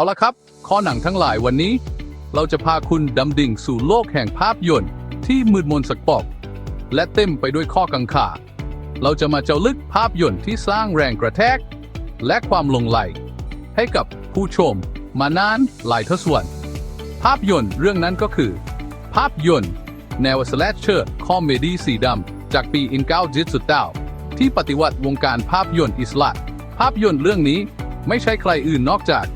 เอาละครับ ข้อหนังทั้งหลายวันนี้ เราจะพาคุณดำดิ่งสู่โลกแห่งภาพยนตร์ที่มืดมนสักปอก และเต็มไปด้วยข้อกังขา เราจะมาเจ้าลึกภาพยนตร์ที่สร้างแรงกระแทก และความลงไหล ให้กับผู้ชมมานานหลายทศวรรษภาพยนตร์เรื่องนั้นก็คือ ภาพยนตร์ แนวสแลชเชอร์คอมเมดี้สีดำจากปี1979ที่ปฏิวัติวงการภาพยนตร์อิสระภาพยนตร์เรื่องนี้ไม่ใช่ใครอื่นนอกจาก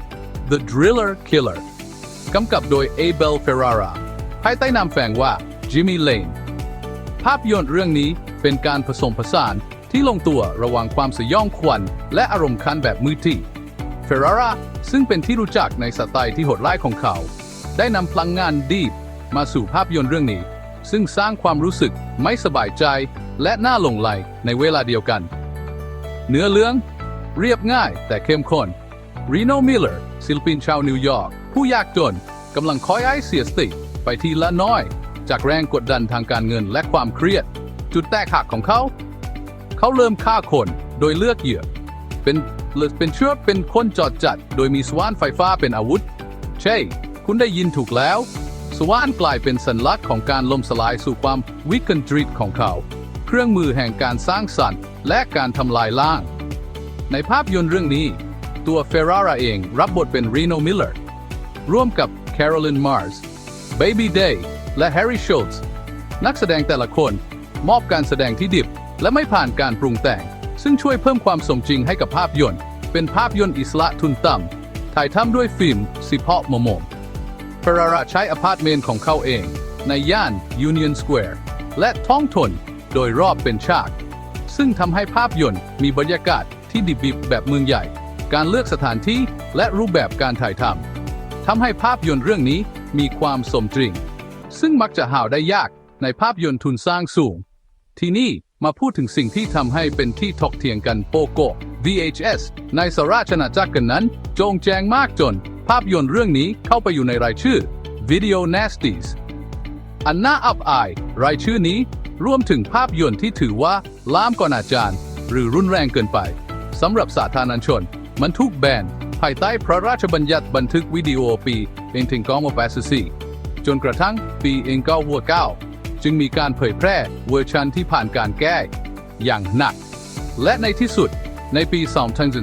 The Driller Killer กำกับโดย Abel Ferrara ภายใต้นามแฝงว่า Jimmy Lane ภาพยนตร์เรื่องนี้เป็นการผสมผสานที่ลงตัวระหว่างความสยองขวัญและอารมณ์คันแบบมือที่เฟร r ราซึ่งเป็นที่รู้จักในสไตล์ที่โหดร้ายของเขา ได้นำพลังงานดีบมาสู่ภาพยนตร์เรื่องนี้ ซึ่งสร้างความรู้สึกไม่สบายใจและน่าหลงไหลในเวลาเดียวกัน เนื้อเรื่อง เรียบง่ายแต่เข้มข้น รีโนมิลเลอร์ศิลปินชาวนิวยอร์กผู้ยากจนกำลังคอยไอเสียสติไปทีละน้อย จากแรงกดดันทางการเงินและความเครียด จุดแตกหักของเขา เขาเริ่มฆ่าคนโดยเลือกเหยื่อ เป็นเป็นเชื้อเป็นคนจอดจัด โดยมีสว่านไฟฟ้าเป็นอาวุธ ใช่ คุณได้ยินถูกแล้ว สว่านกลายเป็นสัญลักษณ์ของการล่มสลายสู่ความวิกฤตริตของเขา เครื่องมือแห่งการสร้างสรรค์ และการทำลายล้าง ในภาพยนตร์เรื่องนี้ ตัวเฟร r ราเองรับบทเป็นรีโนมิลเลอร์ร่วมกับแคโรลินมาร์สเบบี้เดย์และแฮร์รี่ช l ลส์นักแสดงแต่ละคนมอบการแสดงที่ดิบ และไม่ผ่านการปรุงแต่ง ซึ่งช่วยเพิ่มความสมจริงให้กับภาพยนตร์ เป็นภาพยนตร์อิสระทุนต่ำถ่ายทำด้วยฟิล์มสิเพาะมมมเฟร r ราใช้อพาร์ตเมนต์ของเขาเอง ในย่านยูเนียนสแควร์และท้องทนโดยรอบเป็นฉาก ซึ่งทำให้ภาพยนตร์มีบรรยากาศที่ดิบๆแบบเมืองใหญ่ การเลือกสถานที่และรูปแบบการถ่ายทำทำให้ภาพยนตร์เรื่องนี้มีความสมจริง ซึ่งมักจะหาได้ยากในภาพยนตร์ทุนสร้างสูง ที่นี้มาพูดถึงสิ่งที่ทำให้เป็นที่ถกเถียงกันโปโก VHS ในสราชอาณาจักรกันนั้น โจงแจงมากจน ภาพยนตร์เรื่องนี้เข้าไปอยู่ในรายชื่อ Video Nasties อันน่าอับอาย รายชื่อนี้รวมถึงภาพยนตร์ที่ถือว่าล้ามก่อนาจารย์ หรือรุนแรงเกินไปสำหรับสาธารณชน มันถูกแบนภายใต้พระราชบัญญัติบันทึกวิดีโอปี1984จนกระทั่งปี1999จึงมีการเผยแพร่เวอร์ชันที่ผ่านการแก้อย่างหนัก และในที่สุดในปี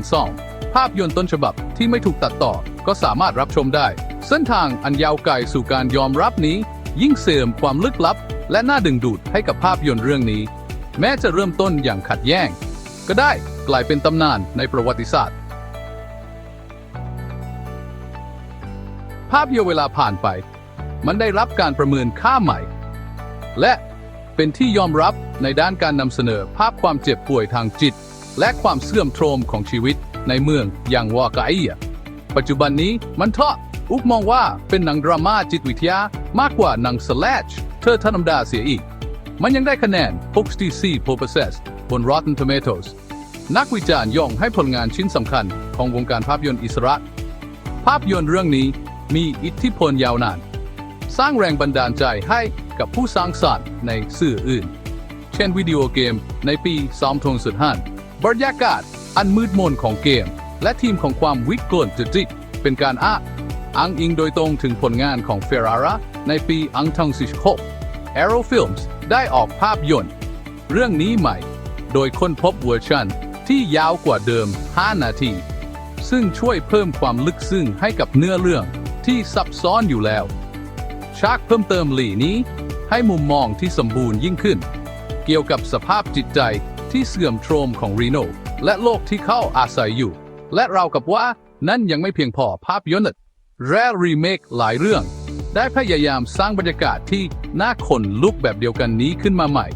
2002 ภาพยนตร์ต้นฉบับที่ไม่ถูกตัดต่อก็สามารถรับชมได้ เส้นทางอันยาวไกลสู่การยอมรับนี้ ยิ่งเสริมความลึกลับ และน่าดึงดูดให้กับภาพยนตร์เรื่องนี้ แม้จะเริ่มต้นอย่างขัดแย้ง ก็ได้กลายเป็นตำนานในประวัติศาสตร์ ภาพยนตร์เวลาผ่านไป มันได้รับการประเมินค่าใหม่ และเป็นที่ยอมรับในด้านการนำเสนอภาพความเจ็บป่วยทางจิต และความเสื่อมโทรมของชีวิตในเมืองอย่างวากาอียปัจจุบันนี้มันเถาะอุกมองว่าเป็นหนังดราม่าจิตวิทยามากกว่าหนังสแลชเธอธรรมดาเสียอีก มันยังได้คะแนน 64%บน Rotten Tomatoes นักวิจารณ์ย่องให้ผลงานชิ้นสำคัญของวงการภาพยนตร์อิสระ ภาพยนตร์เรื่องนี้ มีอิทธิพลยาวนาน สร้างแรงบันดาลใจให้กับผู้สร้างสรรค์ในสื่ออื่น เช่นวิดีโอเกมในปี2015บรรยากาศอันมืดมนของเกม และทีมของความวิกลจริตเป็นการอ้างอ้างอิงโดยตรงถึงผลงานของเฟร r ราในปีอังทังซิชโค Arrow Films ได้ออกภาพยนตร์ เรื่องนี้ใหม่ โดยค้นพบเวอร์ชันที่ยาวกว่าเดิม 5 นาที ซึ่งช่วยเพิ่มความลึกซึ้งให้กับเนื้อเรื่อง ที่ซับซ้อนอยู่แล้วชากเพิ่มเติมหลีนี้ ให้มุมมองที่สมบูรณ์ยิ่งขึ้น เกี่ยวกับสภาพจิตใจที่เสื่อมโทรมของรีโนและโลกที่เขาอาศัยอยู่ และเราวกับว่านั่นยังไม่เพียงพอภาพยนตร์และรีเมคหลายเรื่อง ได้พยายามสร้างบรรยากาศที่น่าขนลุกแบบเดียวกันนี้ขึ้นมาใหม่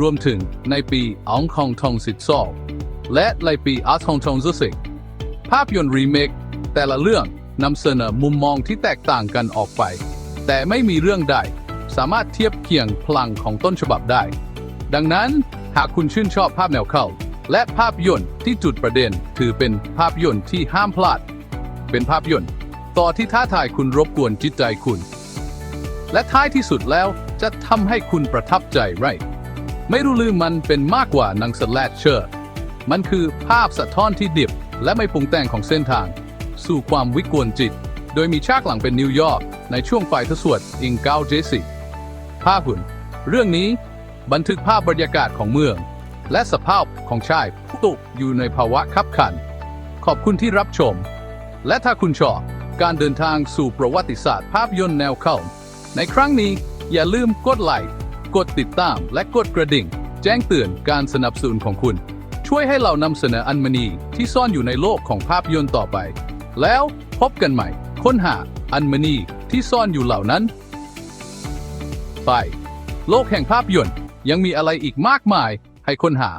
รวมถึงในปีอองคองทองสิทซอและในปีอาทองทองซุสิกภาพยนตร์รีเมคแต่ละเรื่อง นำเสนอมุมมองที่แตกต่างกันออกไป แต่ไม่มีเรื่องใด สามารถเทียบเคียงพลังของต้นฉบับได้ ดังนั้นหากคุณชื่นชอบภาพแนวเข้า และภาพยนตร์ที่จุดประเด็น ถือเป็นภาพยนตร์ที่ห้ามพลาด เป็นภาพยนตร์ต่อที่ท้าทายคุณรบกวนจิตใจคุณ และท้ายที่สุดแล้วจะทำให้คุณประทับใจไรไม่รู้ลืมมันเป็นมากกว่าหนังสแลชเชอร์ มันคือภาพสะท้อนที่ดิบและไม่ปรุงแต่งของเส้นทาง สู่ความวิกลจิต โดยมีฉากหลังเป็นนิวยอร์กในช่วงปลายทศวรรษอิงเกาเจสิภาพหุ่น เรื่องนี้บันทึกภาพบรรยากาศของเมือง และสภาพของชายผู้ตกอยู่ในภาวะขับขัน ขอบคุณที่รับชม และถ้าคุณชอบการเดินทางสู่ประวัติศาสตร์ภาพยนตร์แนวเข้าในครั้งนี้อย่าลืมกดไลค์กดติดตามและกดกระดิ่ง แจ้งเตือนการสนับสนุนของคุณ ช่วยให้เรานำเสนออันมณีที่ซ่อนอยู่ในโลกของภาพยนตร์ต่อไป แล้วพบกันใหม่ ค้นหาอันมณีที่ซ่อนอยู่เหล่านั้น ไป โลกแห่งภาพยนตร์ยังมีอะไรอีกมากมายให้ค้นหา